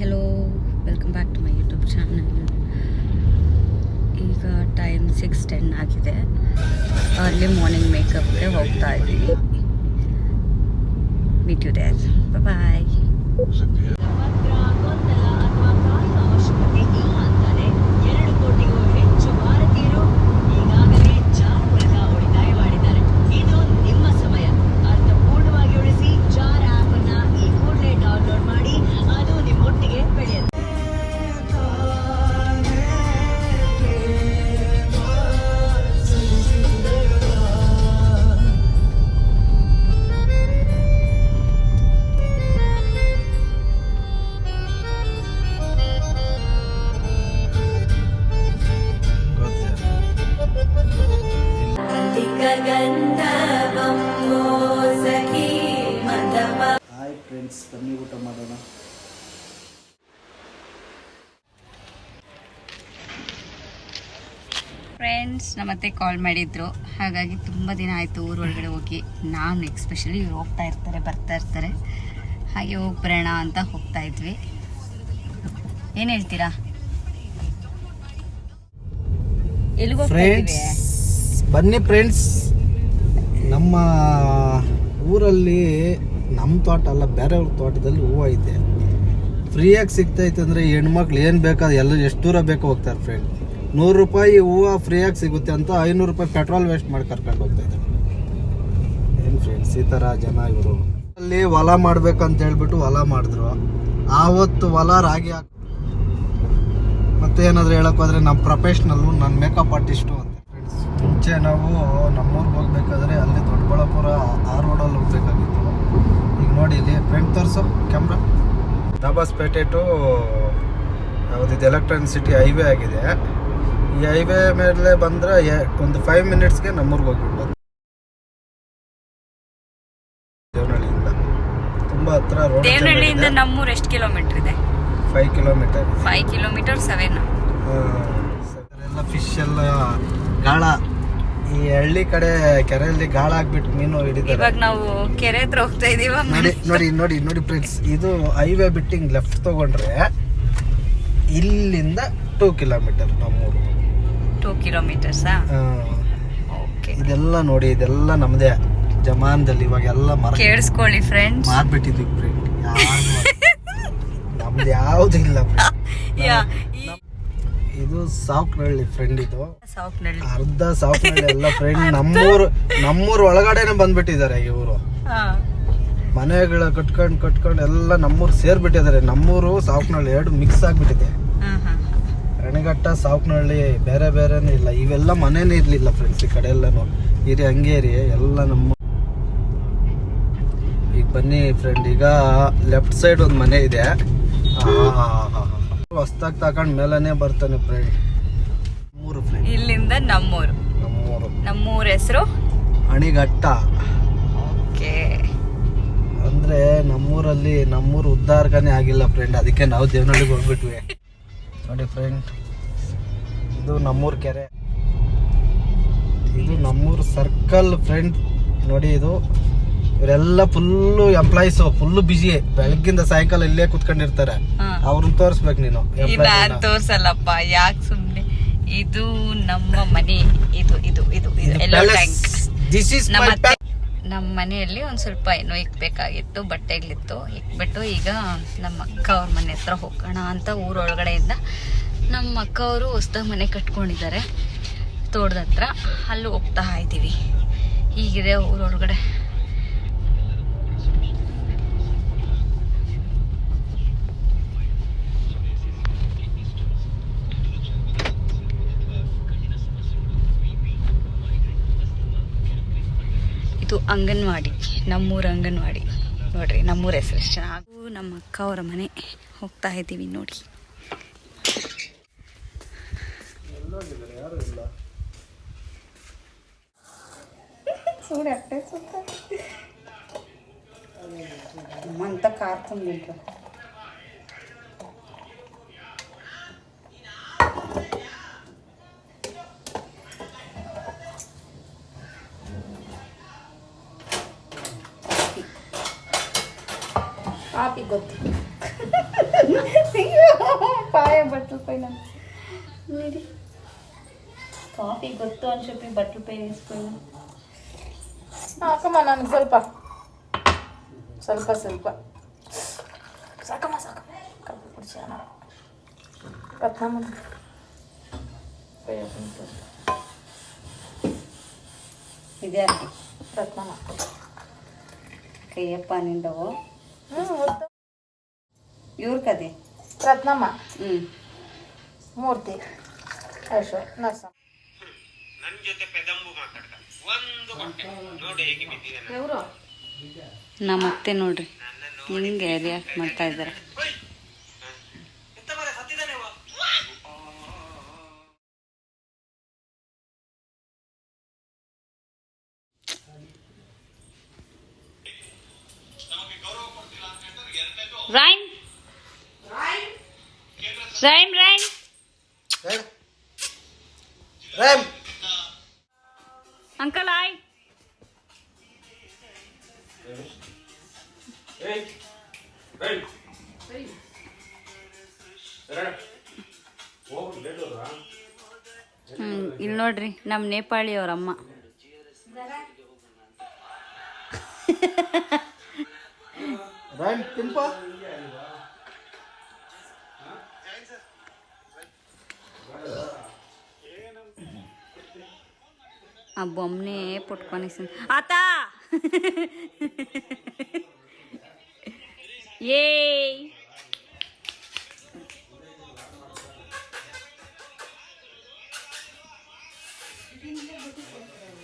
Hello welcome back to my YouTube channel ಈಗ time six ten ಆಗಿದೆ. Early morning ಮೇಕಪ್ಗೆ ಹೋಗ್ತಾ ಇದ್ದೀವಿ. Meet you there bye friends ನಮ್ಮತ್ತೆ ಕಾಲ್ ಮಾಡಿದ್ರು. ಹಾಗಾಗಿ ತುಂಬ ದಿನ ಆಯಿತು ಊರೊಳಗಡೆ ಹೋಗಿ. ನಾನು ಎಕ್ಸ್ಪೆಷಲಿ ಇವ್ರು ಹೋಗ್ತಾ ಇರ್ತಾರೆ, ಬರ್ತಾ ಇರ್ತಾರೆ. ಹಾಗೆ ಹೋಗಿ ಅಂತ ಹೋಗ್ತಾ ಇದ್ವಿ. ಏನು ಹೇಳ್ತೀರಾ? ಫ್ರೆಂಡ್ಸ್ ಬನ್ನಿ ಫ್ರೆಂಡ್ಸ್ ನಮ್ಮ ಊರಲ್ಲಿ ನಮ್ಮ ತೋಟ ಅಲ್ಲ, ಬೇರೆಯವ್ರ ತೋಟದಲ್ಲಿ ಹೂವು ಐತೆ. ಫ್ರೀಯಾಗಿ ಸಿಗ್ತೈತೆ ಅಂದರೆ ಹೆಣ್ಮಕ್ಳು ಏನು ಬೇಕಾದ ಎಲ್ಲ ಎಷ್ಟು ದೂರ ಬೇಕೋ ಹೋಗ್ತಾರೆ ಫ್ರೆಂಡ್ ನೂರು ರೂಪಾಯಿ ಹೂವು ಫ್ರೀಯಾಗಿ ಸಿಗುತ್ತೆ ಅಂತ ಐನೂರು ರೂಪಾಯಿ ಪೆಟ್ರೋಲ್ ವೇಸ್ಟ್ ಮಾಡಿ ಕರ್ಕೊಂಡು ಹೋಗ್ತಾ ಇದ್ದಾರೆ. ಏನು ಫ್ರೆಂಡ್ಸ್ ಈ ಥರ ಜನ ಇವರು. ಅಲ್ಲಿ ಹೊಲ ಮಾಡ್ಬೇಕಂತ ಹೇಳ್ಬಿಟ್ಟು ಹೊಲ ಮಾಡಿದ್ರು. ಆವತ್ತು ಹೊಲ ರಾಗಿ ಹಾಕಿ ಮತ್ತೆ ಏನಾದರೂ ಹೇಳೋಕ್ಕೋದ್ರೆ ನಮ್ಮ ಪ್ರೊಫೆಷ್ನಲ್ಲು ನನ್ನ ಮೇಕಪ್ ಆರ್ಟಿಸ್ಟು ಅಂತ. ಫ್ರೆಂಡ್ಸ್ ಮುಂಚೆ ನಾವು ನಮ್ಮೂರಿಗೆ ಹೋಗ್ಬೇಕಾದ್ರೆ ಅಲ್ಲಿ ದೊಡ್ಡಬಳ್ಳಾಪುರ ಆ ರೋಡಲ್ಲಿ ಹೋಗ್ಬೇಕಾಗಿತ್ತು. ಈಗ ನೋಡಿ ಇಲ್ಲಿ ಫ್ರೆಂಡ್ ತೋರಿಸೋ ಕ್ಯಾಮ್ರಾ ದಬಾಸ್ಪೇಟೆ ಟು ಯಾವುದಿದೆ ಎಲೆಕ್ಟ್ರಾನಿಕ್ ಸಿಟಿ ಹೈವೇ ಆಗಿದೆ. ಈ ಹೈವೇ ಮೇಲೆ ಬಂದ್ರೆ ಒಂದು ಫೈವ್ ಮಿನಿಟ್ಸ್ಗೆ ನಮ್ಮೂರಿಗೆ ಹೋಗ್ಬಿಡ್ಬೋದು. ದೇವನಹಳ್ಳಿಯಿಂದ. ತುಂಬ ಹತ್ರ ರೋಡ್ ದೇವನಹಳ್ಳಿಯಿಂದ ನಮ್ಮೂರು ಎಷ್ಟು ಕಿಲೋಮೀಟರ್ ಇದೆ? Five kilometre five kilometre seven ಎಲ್ಲ ಫಿಶ್ ಎಲ್ಲ ಗಾಳ. ಈ ಹಳ್ಳಿ ಕಡೆ ಕೆರೆಯಲ್ಲಿ ಗಾಳ ಹಾಕ್ಬಿಟ್ಟು ಮೀನು ಹಿಡಿತಾರೆ. ಇವಾಗ ನಾವು ಕೆರೆ ಹತ್ರ ಹೋಗ್ತಾ ಇದೀವ ನೋಡಿ ನೋಡಿ ನೋಡಿ ನೋಡಿ ಫ್ರೆಂಡ್ಸ್ ಇದು ಹೈವೇ ಬಿಟ್ಟಿಂಗ್ ಲೆಫ್ಟ್ ತಗೊಂಡ್ರೆ ಇಲ್ಲಿಂದ ಟೂ ಕಿಲೋಮೀಟರ್ ನಮ್ಮೂರು. ಟೂ ಕಿಲೋಮೀಟರ್ಸಾ ಓಕೆ ಇದೆಲ್ಲ ನೋಡಿ ಇದೆಲ್ಲ ನಮ್ಮದೇ ಜಮಾನದಲ್ಲಿ ಇವಾಗ ಎಲ್ಲ ಮರ ಕೇಳಿಸ್ಕೊಳ್ಳಿ ಫ್ರೆಂಡ್ಸ್ ಮಾರ್ಬಿಟ್ಟಿದ್ವಿ ಫ್ರೆಂಡ್ ನಮ್ದು ಯಾವುದು ಇಲ್ಲ ಇದು ಸಾವ್ಕನಹಳ್ಳಿ ಫ್ರೆಂಡ್ ಇದು. ಅರ್ಧ ಸಾವ್ಕನಹಳ್ಳಿ ಎಲ್ಲ ಫ್ರೆಂಡ್ ನಮ್ಮೂರು ನಮ್ಮೂರು ಒಳಗಡೆನೆ ಬಂದ್ಬಿಟ್ಟಿದ್ದಾರೆ ಇವರು. ಮನೆಗಳ ಕಟ್ಕೊಂಡು ಕಟ್ಕೊಂಡು ಎಲ್ಲ ನಮ್ಮೂರು ಸೇರ್ಬಿಟ್ಟಿದ್ದಾರೆ. ನಮ್ಮೂರು ಸಾವ್ಕನಹಳ್ಳಿ ಎರಡು ಮಿಕ್ಸ್ ಆಗ್ಬಿಟ್ಟಿದೆ. ಸಾವಕ್ನಹಳ್ಳಿ ರಣಘಟ್ಟ ಸಾಫ್ಟ್ನಳ್ಳಿ ಬೇರೆ ಬೇರೆನೇ ಇಲ್ಲ. ಇವೆಲ್ಲ ಮನೇನೇ ಇರಲಿಲ್ಲ ಫ್ರೆಂಡ್ಸ್ ಈ ಕಡೆ ಎಲ್ಲನೂ ಇರಿ ಹಂಗೇರಿ ಇರಿ ಎಲ್ಲ ನಮ್ಮ ಈಗ ಬನ್ನಿ ಫ್ರೆಂಡ್ ಈಗ ಲೆಫ್ಟ್ ಸೈಡ್ ಒಂದು ಮನೆ ಇದೆ. ಹೊಸ್ದಾಗ್ ತಕೊಂಡ್ ಮೇಲೇನೆ ಬರ್ತಾನೆ ಫ್ರೆಂಡ್ ಮೂರು ಫ್ರೆಂಡ್ ಇಲ್ಲಿಂದ ನಮ್ಮೂರು. ನಮ್ಮೂರು. ನಮ್ಮೂರ ಹೆಸರು? ಅಣಿಘಟ್ಟ. ಓಕೆ. ಅಂದ್ರೆ ನಮ್ಮೂರಲ್ಲಿ ನಮ್ಮೂರು ಉದ್ದಾರ್ಗನೇ ಆಗಿಲ್ಲ ಫ್ರೆಂಡ್ ಅದಕ್ಕೆ ನಾವು ದೇವನಹಳ್ಳಿಗೆ ಹೋಗ್ಬಿಟ್ವಿ. ನೋಡಿ ಫ್ರೆಂಡ್ ಇದು ನಮ್ಮೂರ್ ಕೆರೆ. ಇದು ನಮ್ಮೂರ್ ಸರ್ಕಲ್ ಫ್ರೆಂಡ್ ನೋಡಿ ಇದು. ಇವರೆಲ್ಲ ಫುಲ್ಲು ಎಂಪ್ಲಾಯೀಸ್ ಫುಲ್ ಬಿಜಿ ಬೆಳಗ್ಗಿಂದ ಸಾಯಂಕಾಲ ಇಲ್ಲೇ ಕುತ್ಕೊಂಡಿರ್ತಾರೆ. ಅವ್ರನ್ನ ತೋರಿಸ್ಬೇಕು ನೀನು ನಾನ್ ತೋರ್ಸಲ್ಲಪ್ಪ ಯಾಕೆ ಸುಮ್ನೆ? ಇದು ನಮ್ಮ ಮನೆ ಇದು ಇದು ಇದು ಇದು ಎಲ್ಲೋ ಟ್ಯಾಂಕ್ ದಿಸ್ ಇಸ್ ನಮ್ಮ ಅತ್ತೆ ನಮ್ಮ ಮನೆಯಲ್ಲಿ ಒಂದ್ ಸ್ವಲ್ಪ ಏನೋ ಇಕ್ಬೇಕಾಗಿತ್ತು ಬಟ್ಟೆಗಳಿತ್ತು. ಇಕ್ಬಿಟ್ಟು ಈಗ ನಮ್ಮ ಅಕ್ಕ ಅವ್ರ ಮನೆ ಹತ್ರ ಹೋಗೋಣ ಅಂತ ಊರೊಳಗಡೆಯಿಂದ ನಮ್ಮ ಅಕ್ಕ ಅವರು ಹೊಸ್ದಾಗ ಮನೆ ಕಟ್ಕೊಂಡಿದ್ದಾರೆ. ತೋಟದ ಹತ್ರ. ಅಲ್ಲಿ ಹೋಗ್ತಾ ಇದ್ದೀವಿ. ಹೀಗಿದೆ ಊರೊಳಗಡೆ. ಇದು ಅಂಗನವಾಡಿ. ನಮ್ಮೂರ ಅಂಗನವಾಡಿ. ನೋಡ್ರಿ, ನಮ್ಮೂರ ಹೆಸರು. ಚೆನ್ನಾಗಿ ನಮ್ಮ ಅಕ್ಕ ಅವರ ಮನೆ ಹೋಗ್ತಾ ಇದ್ದೀವಿ ನೋಡಿ. చూడు ఎట్టే చూస్తాడు అంతా కారుతుంది ఇంట్లో పాపి బట్టలు పైన కాఫీ గొత్తు అని చెప్పి బట్టలు పైన వేసుకున్నాం ಹಾಕಮ್ಮ ನನಗೆ ಸ್ವಲ್ಪ. ಸ್ವಲ್ಪ ಸ್ವಲ್ಪ. ಸಾಕಮ್ಮ ಸಾಕಮ್ಮ. ಕಬ್ಬು ಕುಡ್ಸೋಣ ರತ್ನಮ್ಮ ಇದೆ ರತ್ನಮ್ಮ ಕೈಯಪ್ಪ ನಿಂದವು? ಹ್ಞೂ ಇವ್ರ ಕದೆ ರತ್ನಮ್ಮ. ಹ್ಞೂ ಮೂರ್ತಿ. ಅಶೋ ನರ್ಸಮ್ಮ. ನನ್ನ ಜೊತೆ ಒಂದು ಕೊಟ್ಟೆ ನೋಡಿ ಹೇಗೆ ಬಿದ್ದಿದೆ ನಮ್ಮ ಅತ್ತೆ ನೋಡ್ರಿ. ಹಿಂಗೆ ರಿಯಾಕ್ಟ್ ಮಾಡ್ತಾ ಇದ್ದಾರೆ. ಅಂಕಲ್ ಆಯ್ ಏಯ್. ಏಯ್. ಎರಡು. ಹೋಗು, ಲೇಟ್ ಹೋದ್ರಾ? ಹ್ಮ್ ಇಲ್ಲಿ ನೋಡ್ರಿ ನಮ್ಮ ನೇಪಾಳಿ ಅವ್ರ ಅಮ್ಮ ರಾಮ್ అబ్బు అమ్మనే పుట్టుకొనేసింది అత్త ఏ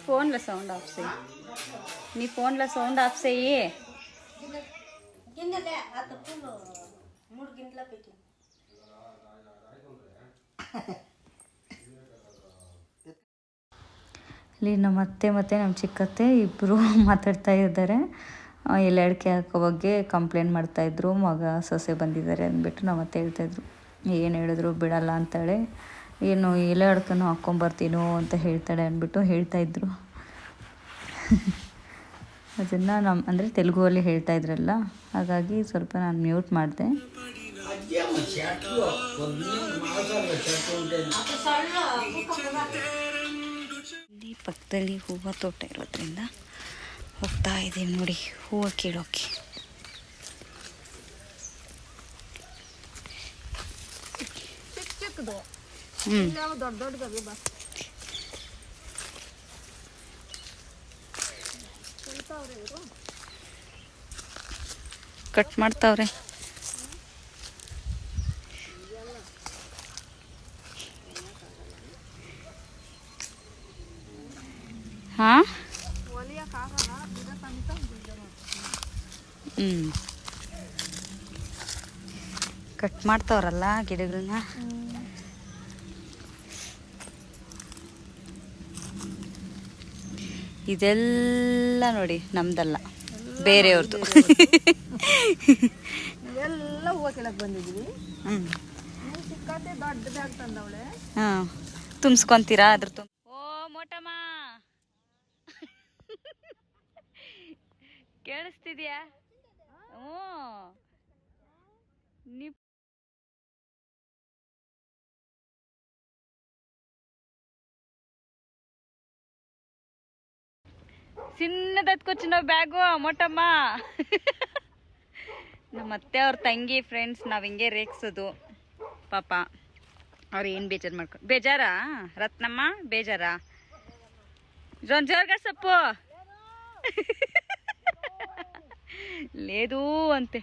ఫోన్లో సౌండ్ ఆఫ్ చేయి నీ ఫోన్లో సౌండ్ ఆఫ్ చేయి మూడు గింటల పెట్టి ಇಲ್ಲಿ ನಮ್ಮ ಅತ್ತೆ ಮತ್ತು ನಮ್ಮ ಚಿಕ್ಕತ್ತೆ ಇಬ್ಬರು ಮಾತಾಡ್ತಾ ಇದ್ದಾರೆ. ಎಲೆ ಅಡಿಕೆ ಹಾಕೋ ಬಗ್ಗೆ ಕಂಪ್ಲೇಂಟ್ ಮಾಡ್ತಾಯಿದ್ರು ಮಗ ಸೊಸೆ ಬಂದಿದ್ದಾರೆ ಅಂದ್ಬಿಟ್ಟು ನಮ್ಮ ಅತ್ತೆ ಹೇಳ್ತಾಯಿದ್ರು ಏನು ಹೇಳಿದ್ರು ಬಿಡಲ್ಲ ಅಂತಾಳೆ. ಏನು ಎಲೆ ಅಡ್ಕನೂ ಹಾಕ್ಕೊಂಬರ್ತೀನೋ ಅಂತ ಹೇಳ್ತಾಳೆ ಅಂದ್ಬಿಟ್ಟು ಹೇಳ್ತಾಯಿದ್ರು ಅದನ್ನು ನಮ್ಮ ಅಂದರೆ ತೆಲುಗುವಲ್ಲಿ ಹೇಳ್ತಾ ಇದ್ರಲ್ಲ ಹಾಗಾಗಿ ಸ್ವಲ್ಪ ನಾನು ಮ್ಯೂಟ್ ಮಾಡಿದೆ. ಪಕ್ಕದಲ್ಲಿ ಹೂವು ತೋಟ ಇರೋದ್ರಿಂದ ಹೋಗ್ತಾ ಇದ್ದೀವಿ ನೋಡಿ ಹೂವು ಕೀಳೋಕೆ. ಕಟ್ ಮಾಡ್ತಾವ್ರೆ. ಹಾಂ? ಹ್ಞೂ ಕಟ್ ಮಾಡ್ತಾವ್ರಲ್ಲ ಗಿಡಗಳನ್ನ ಇದೆಲ್ಲ ನೋಡಿ ನಮ್ದಲ್ಲ ಬೇರೆಯವ್ರದ್ದು ಎಲ್ಲ ಹೂವು ಕೀಳಕ್ ಬಂದಿದ್ವಿ. ಹ್ಞೂ ದೊಡ್ಡ ಬ್ಯಾಗ್ ತಂದವಳೆ ಹಾಂ. ತುಂಬಿಸ್ಕೊಂತೀರಾ ಅದ್ರ ತುಂಬ ಓ ಮೋಟಮ್ಮ ಕೇಳಿಸ್ತಿದ್ಯಾ? ಹ್ಞೂ. ಚಿನ್ನದ ಚಿನ್ನದತ್ಕೊಚ್ಚಿನ ಬ್ಯಾಗು, ಮೊಟ್ಟಮ್ಮ. ನಮ್ಮ ಅತ್ತೆ ಅವ್ರ ತಂಗಿ ಫ್ರೆಂಡ್ಸ್ ನಾವು ಹಿಂಗೆ ರೇಗ್ಸೋದು. ಪಾಪ, ಅವ್ರು ಏನು ಬೇಜಾರು ಮಾಡ್ಕೊ ಬೇಜಾರಾ? ರತ್ನಮ್ಮ, ಬೇಜಾರಾ? ಜೋನ್ ಜೋರ್ಗ ಸೊಪ್ಪು ಲೇದು ಅಂತೆ ಹಸುಗಳು ನೋಡು ಕುರುಗಳು ನೋಡು ನಮ್ಮೂರ್ ಕಡೆ ಹಿಂಗೆ ಅಂತೆ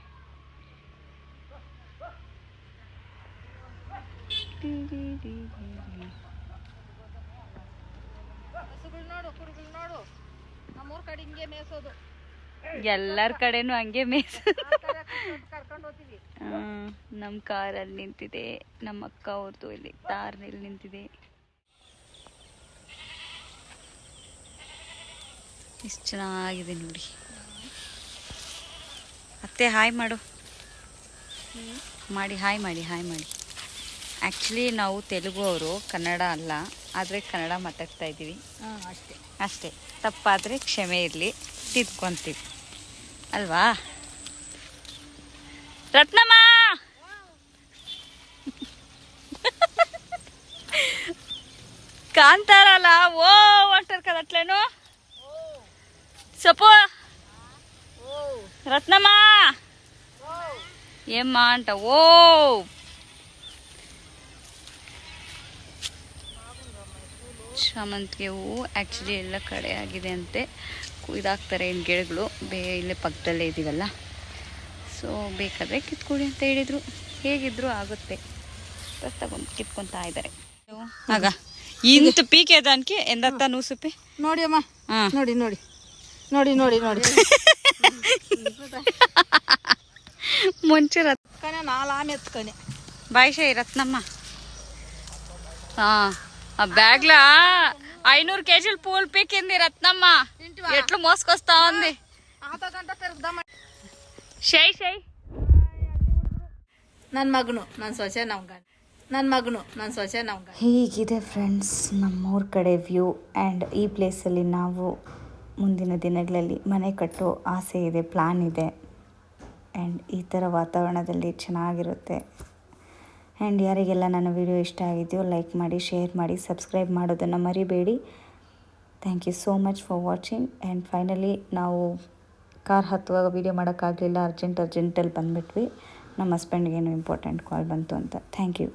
ಎಲ್ಲರ ಕಡೆನೂ ಹಂಗೆ ಮೇಸ ನಮ್ಮ ಕಾರಲ್ಲಿ ನಿಂತಿದೆ ನಮ್ಮ ಅಕ್ಕ ಅವ್ರದ್ದು ಇಲ್ಲಿ ತಾರ್ನಲ್ಲಿ ನಿಂತಿದೆ. ಇಷ್ಟು ಚೆನ್ನಾಗಿದೆ ನೋಡಿ. ಮತ್ತೆ ಹಾಯ್ ಮಾಡು. ಮಾಡಿ ಹಾಯ್ ಮಾಡಿ ಹಾಯ್ ಮಾಡಿ. ಆ್ಯಕ್ಚುಲಿ ನಾವು ತೆಲುಗು ಅವರು ಕನ್ನಡ ಅಲ್ಲ ಆದರೆ ಕನ್ನಡ ಮಾತಾಡ್ತಾ ಇದ್ದೀವಿ. ಅಷ್ಟೇ. ಅಷ್ಟೇ. ತಪ್ಪಾದರೆ ಕ್ಷಮೆ ಇರಲಿ ತಿದ್ಕೊತೀವಿ. ಅಲ್ವಾ? ರತ್ನಮ್ಮ! ಕಾಂತಾರಲ್ಲ? ಓ ಅಂಟಾರ ಕದಟ್ಲೇನು ಸಪೋ రత్నమ్మ ఏమ్మా అంట ఓ ಶಾಮಂತಿಗೆ ಹೂವು ಆ್ಯಕ್ಚುಲಿ ಎಲ್ಲ ಕಡೆ ಆಗಿದೆ ಅಂತೆ ಕು- ಇದಾಕ್ತಾರೆ ಏನು ಗಿಡಗಳು ಬೇ ಇಲ್ಲೇ ಪಕ್ಕದಲ್ಲೇ ಇದೀವಲ್ಲ ಸೊ ಬೇಕಾದರೆ ಕಿತ್ಕೊಡಿ ಅಂತ ಹೇಳಿದರು ಹೇಗಿದ್ರು ಆಗುತ್ತೆ ತಗೊಂಡು ಕಿತ್ಕೊತಾ ಇದ್ದಾರೆ ಆಗ ಇಂತ ಪೀಕೆ దానికి ಎಂದತ್ತ ನೂಸುಪಿ ನೋಡಿ ಅಮ್ಮ ಹಾಂ ನೋಡಿ ನೋಡಿ ನೋಡಿ ನೋಡಿ ನೋಡಿ ಮುಂಚೆ ರತ್ ಕನೆ ನಾಲ್ ಆಮೆ ಎತ್ಕನೆ ಬಾಯ್ಶೆ రత్నమ్మ ఆ బ్యాగ్లా ఐనూరు కేజీలు పూలు పీకింది రత్నమ్మ ఎట్లు మోసుకొస్తా ఉంది ಆತ ಗಂಟ ತಿರ್ಗ್ದಮ್ಮ ಶೈ ಶೈ ನನ್ನ ಮಗನು ನನ್ನ ಸೊಸೆ ನಮ್ಮ ಗಂಡ ನನ್ನ ಮಗನು ನನ್ನ ಸೊಸೆ ನಮ್ಮ ಗಂಡ ಹೀಗಿದೆ ಫ್ರೆಂಡ್ಸ್ ನಮ್ಮೂರ ಕಡೆ ವ್ಯೂ ಆ್ಯಂಡ್ ಈ ಪ್ಲೇಸಲ್ಲಿ ನಾವು ಮುಂದಿನ ದಿನಗಳಲ್ಲಿ ಮನೆ ಕಟ್ಟೋ ಆಸೆ ಇದೆ ಪ್ಲ್ಯಾನ್ ಇದೆ. ಆ್ಯಂಡ್ ಈ ಥರ ವಾತಾವರಣದಲ್ಲಿ ಚೆನ್ನಾಗಿರುತ್ತೆ. ಆ್ಯಂಡ್ ಯಾರಿಗೆಲ್ಲ ನನ್ನ ವಿಡಿಯೋ ಇಷ್ಟ ಆಗಿದೆಯೋ ಲೈಕ್ ಮಾಡಿ ಶೇರ್ ಮಾಡಿ ಸಬ್ಸ್ಕ್ರೈಬ್ ಮಾಡೋದನ್ನು ಮರಿಬೇಡಿ. Thank you so much for watching and finally ನಾವು ಕಾರ್ ಹತ್ತುವಾಗ ವೀಡಿಯೋ ಮಾಡೋಕ್ಕಾಗಲಿಲ್ಲ ಅರ್ಜೆಂಟ್ ಅರ್ಜೆಂಟಲ್ಲಿ ಬಂದುಬಿಟ್ವಿ. ನಮ್ಮ ಹಸ್ಬೆಂಡ್ಗೇನು ಇಂಪಾರ್ಟೆಂಟ್ ಕಾಲ್ ಬಂತು ಅಂತ. Thank you